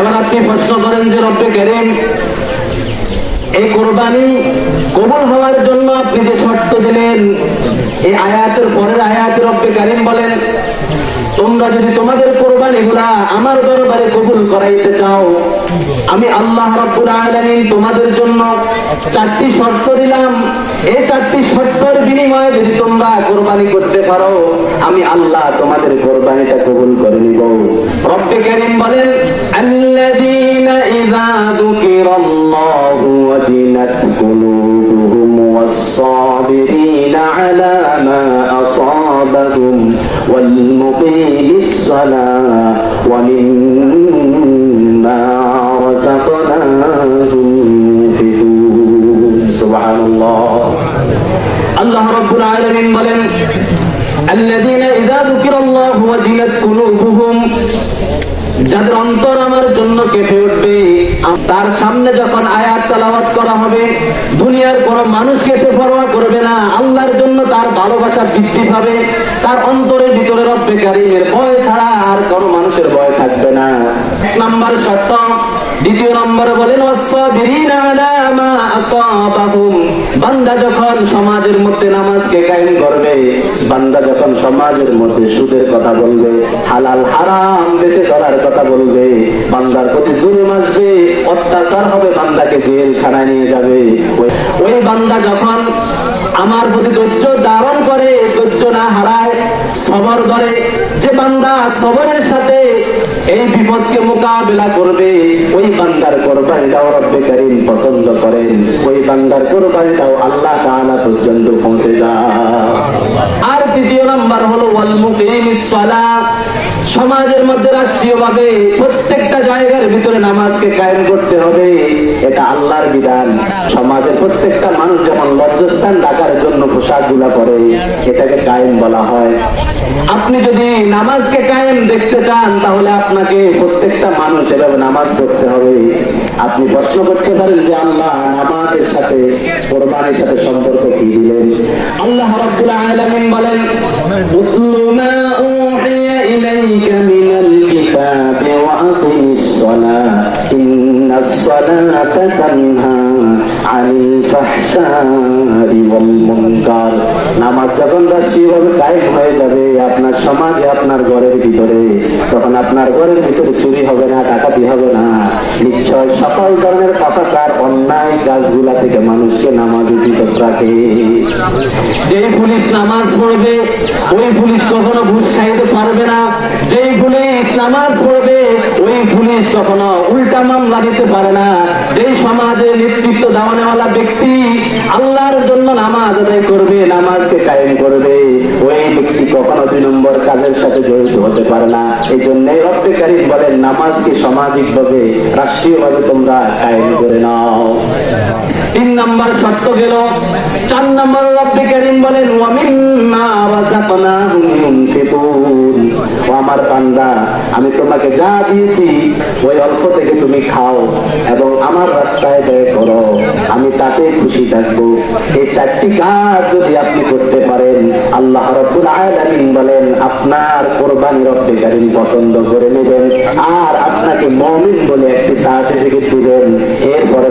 এবার আপনি প্রশ্ন করেন যে রব্বে কেরেম, এই কোরবানি কবুল হওয়ার জন্য আপনি যে শর্ত দিলেন, এই আয়াতের পরের আয়াতের রব্বে কারিম বলেন, তোমরা যদি তোমাদের কোরবানি গুলা আমার দরবারে কবুল করাইতে চাও, আমি আল্লাহ রব্বুল আলামিন তোমাদের জন্য চারটি শর্ত দিলাম। এই চারটি সত্যের বিনিময়ে যদি তোমরা কোরবানি করতে পারো, আমি আল্লাহ তোমাদের কোরবানিটা কবুল করে নিব। রব্বে কারীম বলেন, আল্লাযীনা ইযা যুকিরাল্লাহু ওয়াজিলাত আলামিন বলেন, আল্লাযীনা ইযা যুকিরাল্লাহু ওয়াজিলাত কুলুবুহুম যাদের অন্তর আমার জন্য কেঁপে উঠবে, তার সামনে যখন আয়াত তালাওয়াত করা হবে, দুনিয়ার কোন মানুষকে সে পরোয়া করবে না, আল্লাহর জন্য তার ভালোবাসা বৃদ্ধি পাবে, তার অন্তরে ভিতরে রব্বে কারিমের ভয় ছাড়া আর কোন মানুষের ভয় থাকবে না। এক নাম্বার সত্য দ্বিতীয় নম্বরে বলেন। বান্দা যখন সমাজের মধ্যে নামাজকে কায়েম করবে, বান্দা যখন সমাজের মধ্যে সুদের কথা বলবে, হালাল হারাম বেঁচে চলার কথা বলবে, বান্দার প্রতি জুলুম আসবে, অত্যাচার হবে, বান্দাকে জেলখানায় নিয়ে যাবে ওই- ওই বান্দা যখন আমার প্রতি ধৈর্য ধারণ করে, ধৈর্য না হারায়, সবর করে, যে বান্দা সবরের সাথে এই বিপদকে মোকাবেলা করবে, ওই বান্দার কোরবানিটাও রব্বে করিম পছন্দ করেন। ওই বান্দার কোরবানিটাও আল্লাহ তাআলা পর্যন্ত পৌঁছে যায় আর তৃতীয় নাম্বার হলো, ওয়াল মুকিমিস সালাত। সমাজের মধ্যে রাষ্ট্রীয়ভাবে প্রত্যেকটা জায়গার ভিতরে নামাজকে কায়েম করতে হবে, এটা আল্লাহর বিধান। সমাজের প্রত্যেকটা মানুষ যেমন লজ্জাস্থান ডাকার জন্য পোশাকগুলা করে এটাকে কায়েম বলা হয়। আপনি যদি নামাজকে কায়েম দেখতে চান, তাহলে আপনাকে প্রত্যেকটা মানুষ এভাবে নামাজ পড়তে হবে। আপনি প্রশ্ন করতে পারেন যে, আল্লাহ নামাজের সাথে কোরবানির সাথে সম্পর্ক কি দিলেন? আল্লাহ রাব্বুল আলামিন বলেন ইন্নাস সালাতা যাবে, আপনার সমাজে আপনার ঘরের ভিতরে, তখন আপনার ঘরের ভিতরে চুরি হবে না, ডাকাতি হবে না। নিশ্চয় সকল ধরনের অন্যায় কাজগুলা থেকে মানুষকে নামাজ বিরত রাখে। পুলিশ নামাজ পড়বে, ওই পুলিশ কখনো ঘুষ খাইতে পারবে না। যেই পুলিশ নামাজ পড়বে, ওই পুলিশ কখনো উল্টা মামলা দিতে পারে না। সমাজে নেতৃত্ব দেওয়ানেওয়ালা ব্যক্তি আল্লাহর জন্য নামাজ আদায় করবে, নামাজকে কায়েম করবে। ওই ব্যক্তি কখনো দুই নম্বর কাজের সাথে জড়িত হতে পারে না। এই জন্য রক্তকারী বলেন, নামাজকে সামাজিকভাবে, রাষ্ট্রীয়ভাবে রাষ্ট্রীয় ভাবে তোমরা কায়েম করে নাও। তিন নম্বর শর্ত গেল, চার নম্বর রব্বে কারিম বলেন আমার বান্দা, আমি তোমাকে যা দিয়েছি, ওই অল্প থেকে তুমি খাও এবং আমার রাস্তায় ব্যয় করো। আমি তাতে খুশি থাকব। এই চারটি কাজ যদি আপনি করতে পারেন, আল্লাহ রব্বুল আলামিন বলেন, আপনার কোরবানি রব্বে কারিম পছন্দ করে নেবেন। আর আপনাকে মমিন বলে একটি সার্টিফিকেট দিবেন। এরপরে